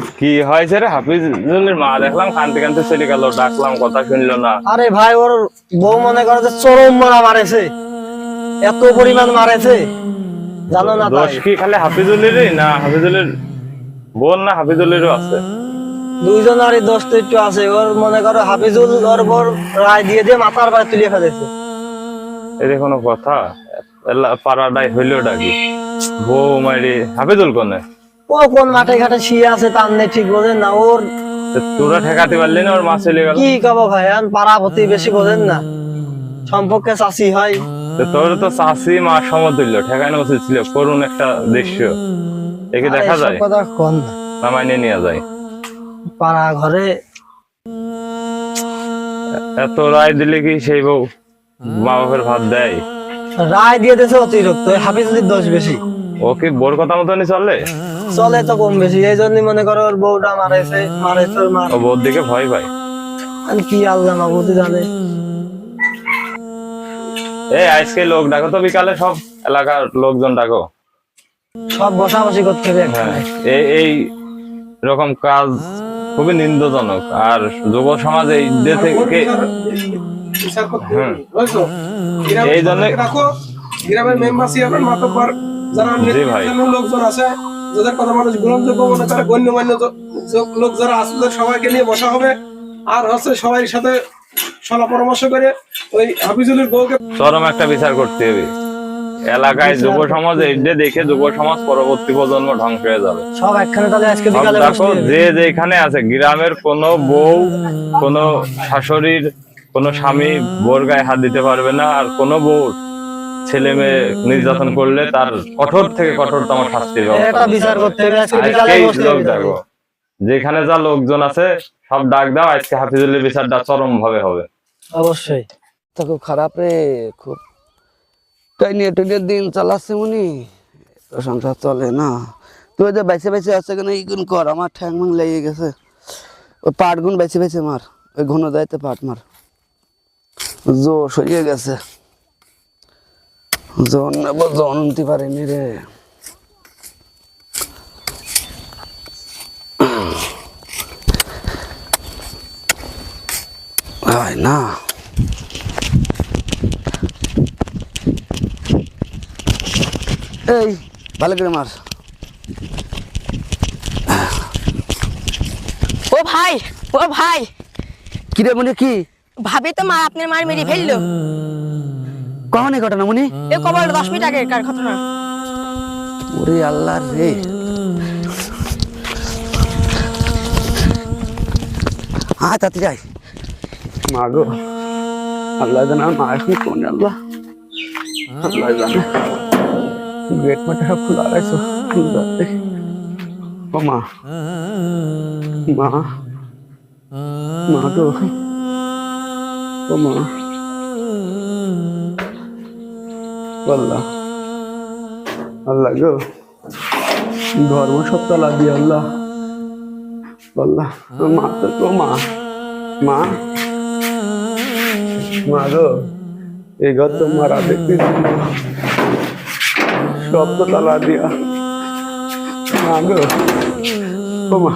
কি হয়েছে রে হাফিজুলের মা দেখলাম কানতে কানতে চলে গেল ডাকলাম কথা শুনলো না। আরে ভাই ওর বউ মনে করে যে চরম মারা মারেছে। এত পরিমাণ মারেছে। জানো না দোষ কি খালি হাফিজুলেরই না হাফিজুলের বোন না হাফিজুলেরও আছে? দুইজনেরই দোষ তো একটু আছে। ওর মনে করো হাফিজুল ওর বর রায় দিয়ে দিয়ে মাথার বাড়ি তুলিয়ে ফেলেছে। এটা কোনো কথা। এলা- পাড়াটাই হইল ডাকি। বউ মারি হাফিজুল কোনে? ও কোন মাঠে ঘাটে শুয়ে আছে তার নেই ঠিক বোঝেন না ওর তোরা ঠেকাতে পারলি না ওর মা চলে গেল। কি কব ভাই আন পাড়া প্রতি বেশি বোঝেন না। সম্পর্কে চাষি হয়। তোর তো চাষি মা সমতুল্য ঠেকানো উচিত ছিল করুন একটা দৃশ্য। একে দেখা যায়? কথা কন না। মাইনে নিয়ে যায়। পাড়া ঘরে এত রায় দিলে কি সেই বউ মা বাপের ভাত দেয়? রায় দিয়ে দিয়েছে অতিরিক্ত হাফিজুলির দোষ বেশি। ও কি বোর কথা মতনই চলে? চলে তো কম বেশি। এই জন্য মনে করো ওর বউটা মারেছে ওর মার। ও দিকে ভয় পায়। আর কি আল্লাহ মাবুদি জানে। এই আজকে লোক ডাকো তো বিকালে সব এলাকার লোকজন ডাকো। সব বসাবসি করতে হবে হ্যাঁ এই এই রকম কাজ খুবই নিন্দজনক। আর যুব সমাজ এই যে থেকে বিচার করতে হুম। গ্রামের এই জন্যে- গ্রামের মেম্বার চেয়ারম্যান মাতব্বর যারা লোকজন আছে যাদের কথা মানুষ গ্রহণযোগ্য মনে করে। গণ্যমান্য লোক যারা আছে সবাইকে নিয়ে বসা হবে। আর হচ্ছে সবাই সাথে সলা পরামর্শ করে ওই হাফিজুলের বউকে চরম একটা বিচার করতে হবে। এলাকায় যুব সমাজ এই যে দেখে যুব সমাজ পরবর্তী প্রজন্ম ধ্বংস হয়ে যাবে। সব একখানে তাহলে আজকে বিকালে দেখো যে যেখানে আছে গ্রামের কোনো বউ কোনো শাশুড়ির কোনো স্বামী বোর গায়ে হাত দিতে পারবে না আর কোনো বউ ছেলে মেয়ে নির্যাতন করলে তার কঠোর থেকে শাস্তির যেখানে যা লোকজন আছে সব ডাক দাও আজকে হাফিজুলের বিচারটা চরম ভাবে হবে। অবশ্যই। তো খুব খারাপ রে খুব টাইনিয়ে টুনিয়ে দিন চালাচ্ছে তো সংসার চলে না। তুই যে বাইসে বাইসে আছে কেন এইগুন কর আমার ঠ্যাং মাং লেগে গেছে। ওই পাট গুন বাইসে বেছে মার ওই ঘন দায়িত্বে পাট মার। জো সরিয়ে গেছে। জন নেব জন নিতে পারিনি রে। হয় না। এই ভালো করে মার। ও ভাই ও ভাই। কিরে মনে কি? ভাবে তো মা আপনার মার মেরে ফেলল। কখন ঘটনা মনি। এ কবল দশ মিনিট আগের কার ঘটনা? ওরে আল্লাহ রে। হ্যাঁ তাতে যাই মা গো আল্লাহ জানে মা এখন কোন আল্লাহ। আল্লাহ জানে। গেট মাঠে খোলা রাখছো ও মা মা মা গো। ও মা। আল্লাহ। আল্লাহ গো। ধর্ম সব তালা দিয়ে আল্লাহ। আল্লাহ, মা তো তো মা। মা? মা গো, এই ঘর তো মারা দেখতে সব তালা দিয়া। মা গো, ও মা।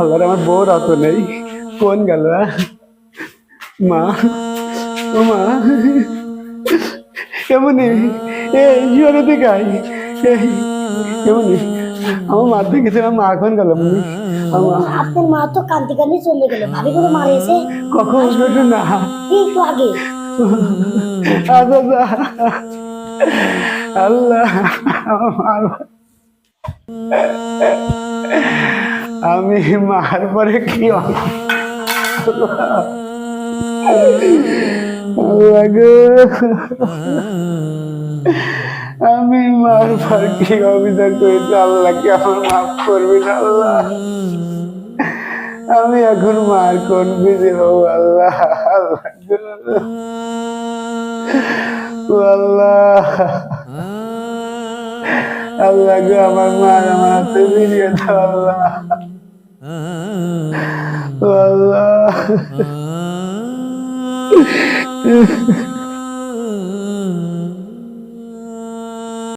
আল্লাহ আমার বউ রাত নেই। কোন গেল মা, ও মা। কেমনি? এই জোরে দেখাই কেমনি? আমার মা দেখেছে আমার মা এখন গেল আমার আপনার মা তো কান্দি কান্দি চলে গেল ভাবি কোনো মারিয়েছে কখন শুনে না? একটু আগে। আচ্ছা আচ্ছা। আল্লাহ আমার আমি মার পরে কি আমি মার পর কি অভিযোগ করেছি? আল্লাহ কি আমার মাফ করবি না আল্লাহ? আমি এখন মার কোন বিজে হব, আল্লাহ? আল্লাহ আল্লাহ। গো, আমার মা আমার হাতে ফিরিয়ে দাও, আল্লাহ। আল্লাহ। Yeah.